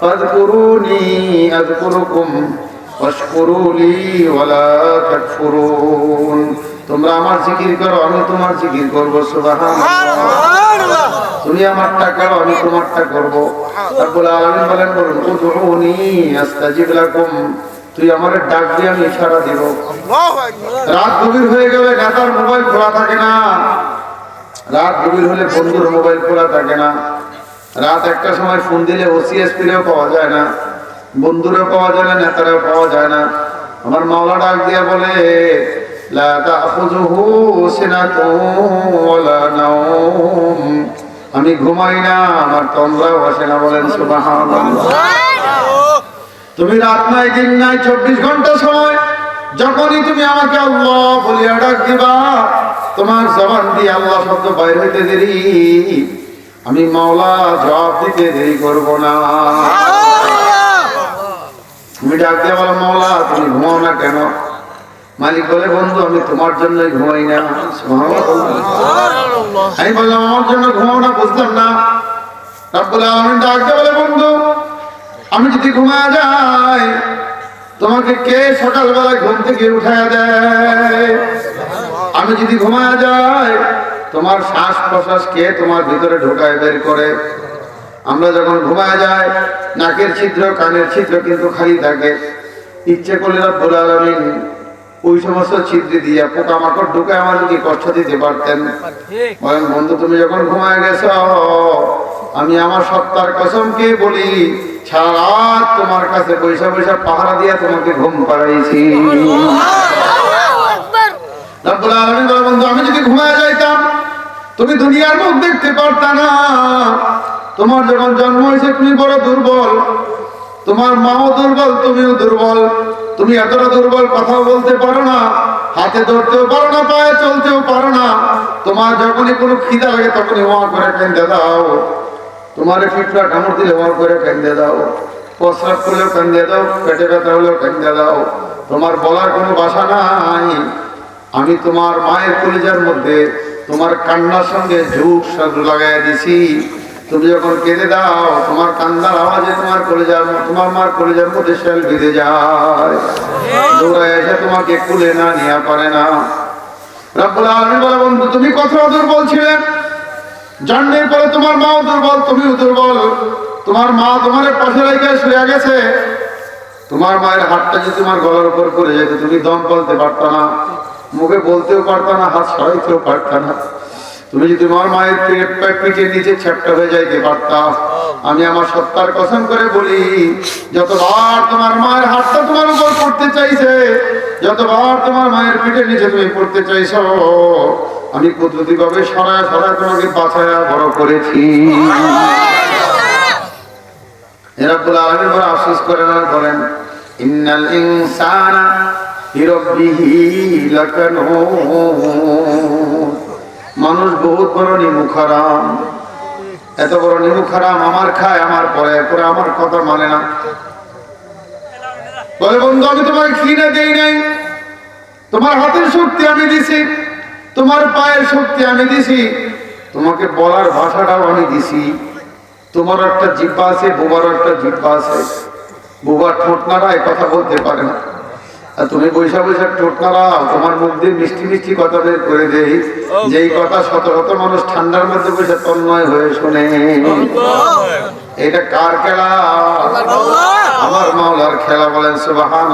فاذكروني أذكركم واشكروا لي ولا تكفرون তোমরা আমার জিকির করো আমি তোমার জিকির করবো সুবহানাল্লাহ তুমি আমারটা করো আমি তোমারটা করবো রব্বুল আলামিন বলেন বলুন উদউনি আস্তাজিব লাকুম তুই আমার ডাক দিয়ে আমি ইশারা দেব রাত গভীর হয়ে গেলে নেতার মোবাইল খোলা থাকে না রাত গভীর হলে বন্ধুর মোবাইল খোলা থাকে না রাত একটা সময় ফোন দিলে ওসিএস পিরেও পাওয়া যায় না, বন্ধুরও পাওয়া যায় না, নেতারাও পাওয়া যায় না। আমার মাওলা ডাক দিয়া বলে আমি ঘুমাই না, আমার তন্দ্রাও আসে না বলেন তুমি রাত নাই, দিন নাই, চব্বিশ ঘণ্টা সময়, যখনই তুমি আমাকে আল্লাহ বলিয়া ডাক দিবা, তোমার জবান দিয়ে আল্লাহ শব্দ বাইর হইতে দেরি। আমি মাওলা জবাব দিতে দেরি করব না। তুমি ডাক দিয়ে বলো, মাওলা, তুমি ঘুমাও না কেন? মালিক বলে, বন্ধু, আমি তোমার জন্যই ঘুমাই না। আমি বললাম, আমার জন্য ঘুমাও না, বুঝলাম না। রব্বুল আলামিন ডাক দিয়ে বলে, বন্ধু, আমি যদি ঘুমা যাই, তোমাকে কে সকালবেলায় ঘুম থেকে উঠায় দেয়? আমি যদি ঘুমা যাই তোমার শ্বাস প্রশ্বাস কে তোমার ভিতরে ঢোকায় বের করে? আমরা যখন ঘুমায় যাই নাকের ছিদ্র কানের ছিদ্র কিন্তু খালি থাকে। ইচ্ছে করলে রব্বুল আলামিন ওই সমস্ত ছিদ্র দিয়ে পোকামাকড় ঢুকে আমার যদি কষ্ট দিতে পারতেন। বলেন বন্ধু তুমি যখন ঘুমায় গেছো আমি আমার সত্তার কসমকে বলি? সারা তোমার কাছে পয়সা পয়সা পাহারা দিয়া তোমাকে ঘুম পাড়াইছি। রব্বুল আলামিন বন্ধু আমি যদি ঘুমায় তুমি দুনিয়ার মুখ দেখতে পারতা না। তোমার যখন জন্ম হয়েছে, তুমি বড় দুর্বল। তোমার মাও দুর্বল, তুমিও দুর্বল। তুমি এতটা দুর্বল কথা বলতে পারো না, হাতে ধরতেও পারো না, পায়ে চলতেও পারো না। তোমার যখনই কোনো খিদা লাগে, তখনই ওয়া করে কেঁদে দাও। তোমার ফিটরা কামড় দিলে ওয়া করে কেঁদে দাও। প্রস্রাব করলেও কেঁদে দাও, পেটে ব্যথা হলেও কেঁদে দাও। তোমার বলার কোনো বাসা নাই। আমি তোমার মায়ের কলিজার মধ্যে তোমার কান্নার সঙ্গে ঝুঁক লাগাই দিছি। তুমি যখন কেঁদে দাও, তোমার কান্নার আওয়াজে তোমার কলেজার তোমার মার কলেজার মধ্যে শেল বেঁধে যায়। এসে তোমাকে কুলে না নেওয়া পারে না। তুমি কতটা দুর্বল ছিলে? জন্মের পরে তোমার মাও দুর্বল, তুমিও দুর্বল। তোমার মা তোমার পাশে শুয়ে গেছে। তোমার মায়ের হাতটা যদি তোমার গলার উপর পড়ে যেত, তুমি দম বলতে পারতা না। মুখে বলতেও পারতা না হাত সরাইতেও পারতা না। তুমি যদি তোমার মায়ের পে- পে- পিঠের নিচে ছেপটা হয়ে যাইতে পারতা? আমি আমার সত্তার কসম করে বলি, যতবার তোমার মায়ের হাতটা তোমার উপর পড়তে চাইছে, যতবার তোমার মায়ের পিঠের নিচে তুমি পড়তে চাইছ, আমি কুদরতি ভাবে সরায় সরায় তোমাকে বাছায়া বড় করেছি। রব্বুল আলামিন বড় আফসোস করেন আর বলেন, ইন্নাল ইনসানা মানুষ বহুত বড় নিমুখারাম। এত বড় নিমুখারাম আমার খায়, আমার পরে পরে আমার কথা মানে না। বলে, বন্ধু, আমি তোমাকে কিনে দেই নাই। তোমার হাতের শক্তি আমি দিছি, তোমার পায়ের শক্তি আমি দিছি, তোমাকে বলার ভাষাটাও আমি দিছি। তোমার একটা জিব্বা আছে, বোবার একটা জিব্বা আছে। বোবার ঠোঁট নাড়ায় কথা বলতে পারে না। আর তুমি বৈশা বৈশাখ ঠোঁট নাড়াও তোমার মুখ দিয়ে মিষ্টি মিষ্টি কথা বের করে দেই। যেই কথা শত শত মানুষ ঠান্ডার মধ্যে বসে তন্ময় হয়ে শোনে। এটা কার খেলা? আমার মাওলার খেলা বলেন সুবাহান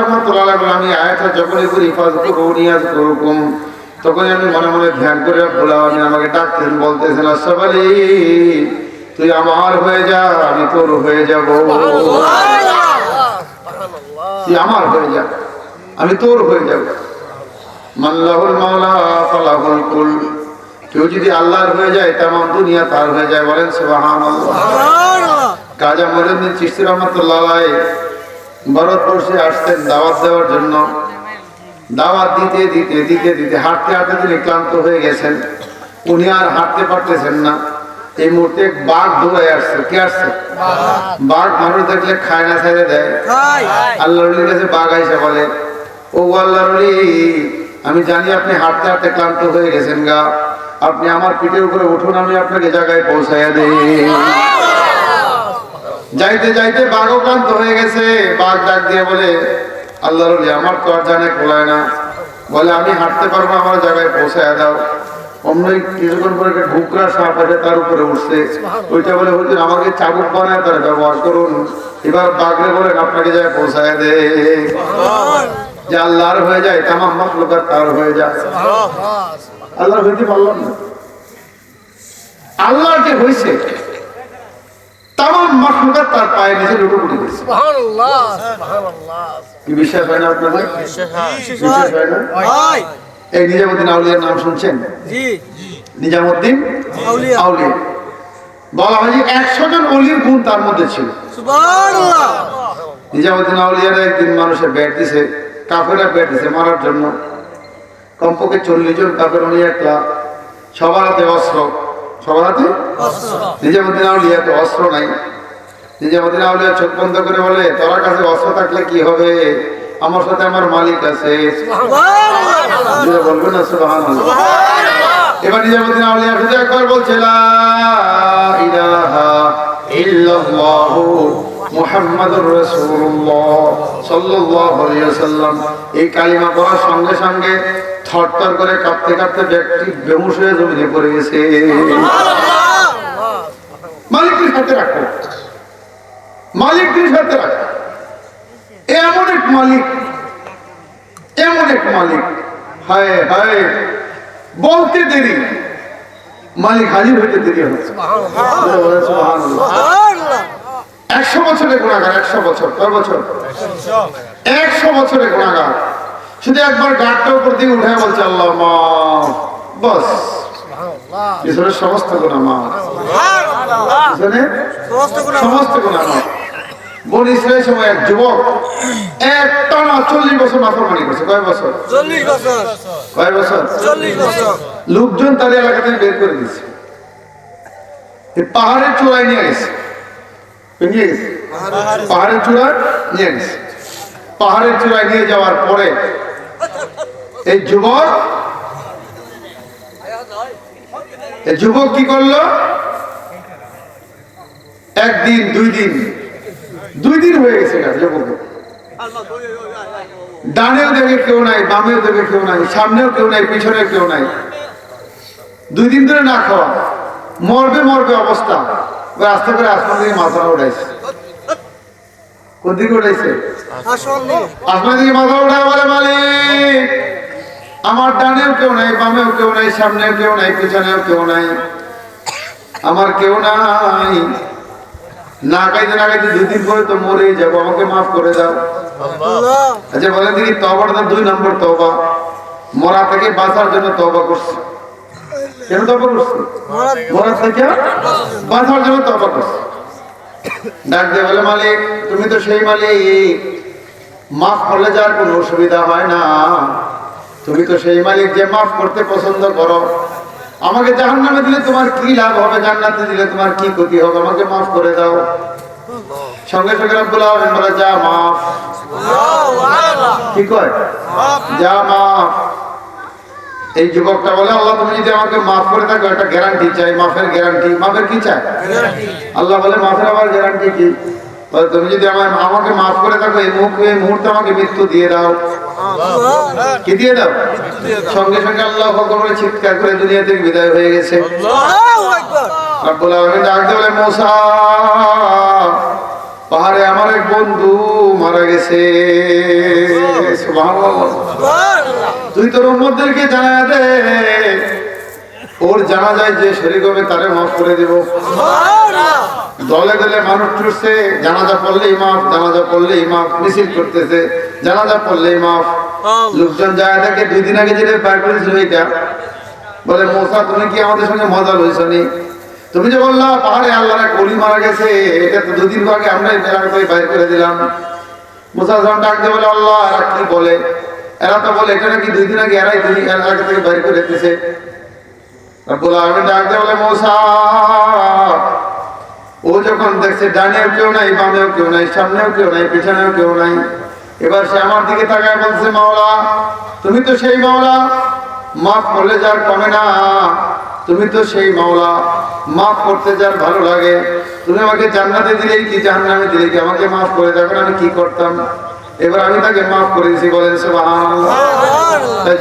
রাহমাতুল্লাহ বলেন, আমি আয়াতটা যখনই করি ফাজকুরুনি আযকুরুকুম। তখনই আমি মনে মনে ধ্যান করে রব্বুল আলামিন আমাকে ডাকতেন বলতেছেন আলী তুই আমার হয়ে যা আমি তোর হয়ে যাব। তুই আমার হয়ে যা আমি তোর হয়ে যাব। মাল্লাহুল মাওলা ফালাহুল কুল। কেউ যদি আল্লাহর হয়ে যায় তেমন দুনিয়া তার হয়ে যায় বলেন সুবহানাল্লাহ। কাজা মরিউদ্দিন চিশতি রহমতুল্লাহ ভারতবর্ষে আসতেন দাওয়াত দেওয়ার জন্য। দাওয়াত দিতে দিতে দিতে দিতে হাঁটতে হাঁটতে তিনি ক্লান্ত হয়ে গেছেন। উনি আর হাঁটতে পারতেছেন না। এই মুহূর্তে বাঘ দৌড়ায় আসছে কে আসছে? বাঘ মানুষ দেখলে খায় না ছেড়ে দেয়। আল্লাহর কাছে বাঘ আইসা বলে ও আল্লাহর আমি জানি আপনি হাঁটতে হাঁটতে ক্লান্ত হয়ে গেছেন গা। আপনি আমার পিঠের উপরে উঠুন আমি আপনাকে জায়গায় পৌঁছাইয়া দেই। যাইতে যাইতে বাঘও ক্লান্ত হয়ে গেছে। বাঘ ডাক দিয়ে বলে আল্লাহ রলি আমার তো আর জানে খোলায় না। বলে আমি হাঁটতে পারব আমার জায়গায় পৌঁছায় দাও। অমনি কিছুক্ষণ পরে একটা ঘুকরা সাপ আছে তার উপরে উঠছে। ওইটা বলে হুজুর আমাকে চাবুক বানায় তার ব্যবহার করুন। এবার বাঘরে বলেন আপনাকে জায়গায় পৌঁছায় দে। যে আল্লাহর হয়ে যায় তামাম তার হয়ে যায়। আল্লাহর হইতে পারলাম না আল্লাহর যে হয়েছে তামাম মখলুকার তার পায়ে নিচে লুটো পুটে গেছে। সুবহানাল্লাহ সুবহানাল্লাহ। কি বিশ্বাস হয় না আপনাদের? বিশ্বাস হয়? না? এই নিজামুদ্দিন আউলিয়ার নাম শুনছেন? নিজামুদ্দিন আউলিয়া। বলা হয় যে একশো জন অলির গুণ তার মধ্যে ছিল। নিজামুদ্দিন আউলিয়ারা একদিন মানুষের ব্যাট দিছে কাফেরা ব্যাট দিছে মারার জন্য। কমপক্ষে চল্লিশ জন কাফের উনি একলা। সবার হাতে অস্ত্র। সবার হাতে? নিজামুদ্দিন আউলিয়াতে অস্ত্র নাই। নিজামুদ্দিন আউলিয়া চোখ বন্ধ করে বলে তোর কাছে অস্ত্র থাকলে কি হবে? আমার সাথে আমার মালিক আছে। বলবেন না এবার নিজামুদ্দিন আউলিয়া শুধু একবার বলছে লা ইলাহা ইল্লাল্লাহু মুহাম্মাদুর রাসূলুল্লাহ সাল্লাল্লাহু আলাইহি ওয়াসাল্লাম। এই কালিমা পড়ার সঙ্গে সঙ্গে থরথর করে কাঁপতে কাঁপতে ব্যক্তি বেহুশ হয়ে জমিনে পড়ে গেছে। মালিকের সাথে রাখো। মালিকের সাথে রাখো। এমন এক মালিক এমন এক মালিক। হায় হায় বলতে দেরি। মালিক হাজির হইতে দেরি হচ্ছে একশো বছরের গুণাগার একশো বছর কয় বছর? একশো বছরের গুণাগার। শুধু একবার গাড়টা উপর দিয়ে উঠে বলছে আল্লাহ মা বস। পিছনের সমস্ত গুণা মা পিছনে সমস্ত গুণা মা বন ইসরায়েল সময় এক যুবক এক টানা চল্লিশ বছর নাফরমানি করছে কয় বছর? 40 বছর। কয় বছর? 40 বছর। লোকজন তার এলাকা থেকে বের করে দিয়েছে। এই পাহাড়ের চূড়ায় নিয়ে গেছে। নিয়ে গেছে? পাহাড়ের চূড়ায় নিয়ে গেছে। পাহাড়ের চূড়ায় নিয়ে যাওয়ার পরে এই যুবক এই যুবক কি করল? একদিন দুই দিন দুই দিন হয়ে গেছে না যুবক ডানেও দেখে কেউ নাই, বামেও দেখে কেউ নাই, সামনেও কেউ নাই, পিছনেও কেউ নাই। দুই দিন ধরে না খাওয়া। মরবে মরবে অবস্থা। আস্তে করে আসমান উঠাইছে দিকে উঠাইছে মাথা নাই। আমার কেউ নাই। না খাইতে না খাইতে দুই দিন পরে তো মরেই যাব আমাকে মাফ করে দাও। আচ্ছা বলেন দেখি তবাটা দুই নম্বর তবা মরা থেকে বাঁচার জন্য তবা করছে। কেন তবা করছে? মরা থেকে বাঁচার জন্য তবা করছে। ডাক দিয়ে বলে মালিক তুমি তো সেই মালিক। মাফ করলে যার কোনো অসুবিধা হয় না। তুমি তো সেই মালিক যে মাফ করতে পছন্দ করো। আমাকে জাহান্নামে দিলে তোমার কি লাভ হবে? জান্নাতে দিলে তোমার কি ক্ষতি হবে? আমাকে মাফ করে দাও। সঙ্গে সঙ্গে রব্বুল আলামিন বলে যা মাফ। কি কয়? যা মাফ। এই যুবকটা বলে আল্লাহ তুমি যদি আমাকে মাফ করে থাকো একটা গ্যারান্টি চাই। মাফের গ্যারান্টি মাফের কি চাই? আল্লাহ বলে মাফের আবার গ্যারান্টি কি? তুমি যদি আমার আমাকে মাফ করে থাকো এই এই মুহূর্তে আমাকে মৃত্যু দিয়ে দাও। কি দিয়ে দাও? সঙ্গে সঙ্গে আল্লাহ করে চিৎকার করে দুনিয়া থেকে বিদায় হয়ে গেছে। রব্বুল আলামিন ডাক বলে মোসা পাহাড়ে আমার এক বন্ধু মারা গেছে। সুবহানাল্লাহ। তুই তোর উম্মতদেরকে জানা দে। ওর জানা যায় যে শরীর হবে তারে মাফ করে দেব। দলে দলে মানুষ ছুটছে জানাজা পড়লেই মাফ জানাজা পড়লেই মাফ মিছিল করতেছে জানাজা পড়লেই মাফ। লোকজন যায় দেখে দুই দিন আগে যেটা বার করেছিল এটা। বলে মোসা তুমি কি আমাদের সঙ্গে মজা লইছ নি? তুমি যে বললা পাহাড়ে আল্লাহ এক অলি মারা গেছে এটা তো দুদিন আগে আমরা এলাকা থেকে বাইর করে দিলাম। মোসা যখন ডাক দিয়ে বলে আল্লাহ এরা কি বলে? এরা তো বলে এটা নাকি দুই দিন আগে এরাই দুই এলাকা থেকে বাইর করে দিতেছে ও যখন দেখছে ডানেও কেউ নাই, বামেও কেউ নাই, সামনেও কেউ নাই কেউ নাই, এবার সে আমার দিকে তাকায় বলছে, মাওলা, তুমি তো সেই মাওলা, মাফ করলে যার কমে না, তুমি তো সেই মাওলা, মাফ করতে যার ভালো লাগে, তুমি আমাকে জান্নাতে দিলেই কি, জাহান্নামে দিলে কি, আমাকে মাফ করে দেখো আমি কি করতাম এবার আমি তাকে মাফ করে দিয়েছি বলেন। তাই